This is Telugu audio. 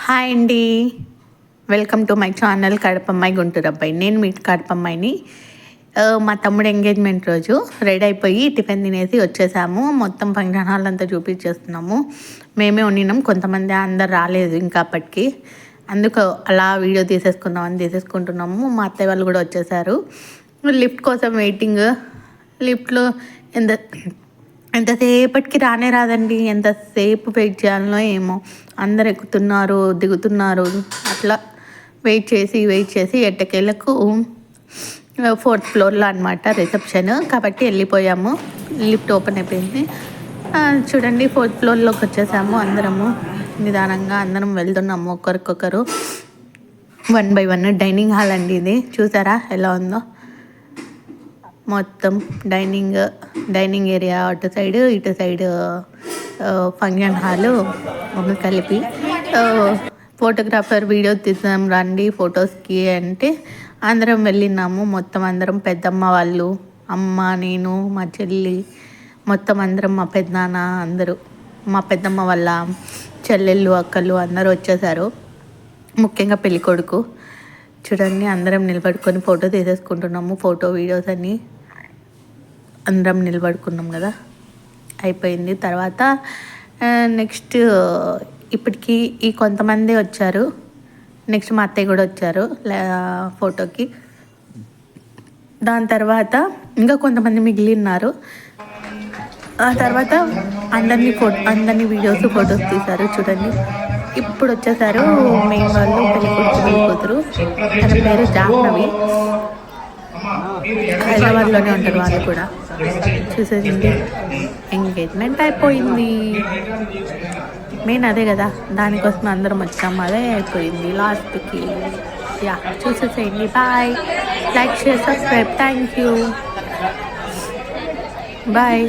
హాయ్ అండి. వెల్కమ్ టు మై ఛానల్ కడపమ్మాయి గుంటూరు అబ్బాయి. నేను మీ కడపమ్మాయిని. మా తమ్ముడు ఎంగేజ్మెంట్ రోజు రెడీ అయిపోయి టిఫిన్ తినేసి వచ్చేసాము. మొత్తం ఫంక్షన్ హాల్ అంతా చూపించేస్తున్నాము. మేమే వండినాం కొంతమంది అందరు రాలేదు ఇంకా అప్పటికి. అందుకు అలా వీడియో తీసేసుకుందామని తీసేసుకుంటున్నాము. మా అత్తయ్య వాళ్ళు కూడా వచ్చేసారు. లిఫ్ట్ కోసం వెయిటింగ్ లిఫ్ట్లో ఎంత ఎంతసేపటికి రానే రాదండి? ఎంతసేపు వెయిట్ చేయాలనో ఏమో. అందరు ఎక్కుతున్నారు దిగుతున్నారు. అట్లా వెయిట్ చేసి వెయిట్ చేసి ఎట్టకేళ్ళకు ఫోర్త్ ఫ్లోర్లో అనమాట రిసెప్షన్. కాబట్టి వెళ్ళిపోయాము. లిఫ్ట్ ఓపెన్ అయిపోయింది. చూడండి ఫోర్త్ ఫ్లోర్లోకి వచ్చేసాము అందరము. నిదానంగా అందరం వెళ్తున్నాము ఒకరికొకరు one by one dining hall అండి ఇది. చూసారా ఎలా ఉందో? మొత్తం డైనింగ్ డైనింగ్ ఏరియా అటు సైడ్ ఇటు సైడ్ ఫంక్షన్ హాల్ కలిపి. ఫోటోగ్రాఫర్ వీడియో తీసాం రండి ఫొటోస్కి అంటే అందరం వెళ్ళినాము. మొత్తం అందరం పెద్దమ్మ వాళ్ళు అమ్మ నేను మా చెల్లి మొత్తం అందరం మా పెద్దనాన్న అందరూ మా పెద్దమ్మ వాళ్ళ చెల్లెళ్ళు అక్కలు అందరూ వచ్చేసారు. ముఖ్యంగా పెళ్ళికొడుకు. చూడండి అందరం నిలబడుకొని ఫోటో తీసేసుకుంటున్నాము ఫోటో వీడియోస్ అన్నీ. అందరం నిలబడుకున్నాం కదా. అయిపోయింది. తర్వాత నెక్స్ట్ ఇప్పటికీ ఈ కొంతమంది వచ్చారు. నెక్స్ట్ మా అత్తయ్య కూడా వచ్చారు ఫోటోకి. దాని తర్వాత ఇంకా కొంతమంది మిగిలిన్నారు. ఆ తర్వాత అందరినీ ఫోటో అందరినీ వీడియోస్ ఫొటోస్ తీశారు. చూడండి. ఇప్పుడు వచ్చేసారు మెయిన్ వాళ్ళు పెళ్ళి పెళ్ళి కూతురు తన పేరు జాహ్నవి. హైదరాబాద్లోనే ఉంటారు వాళ్ళు కూడా. చూసేసింది. ఎంగేజ్మెంట్ అయిపోయింది. మెయిన్ అదే కదా దానికోసం అందరం వచ్చాం అదే అయిపోయింది లాస్ట్కి యా చూసేసేయండి bye like share subscribe thank you bye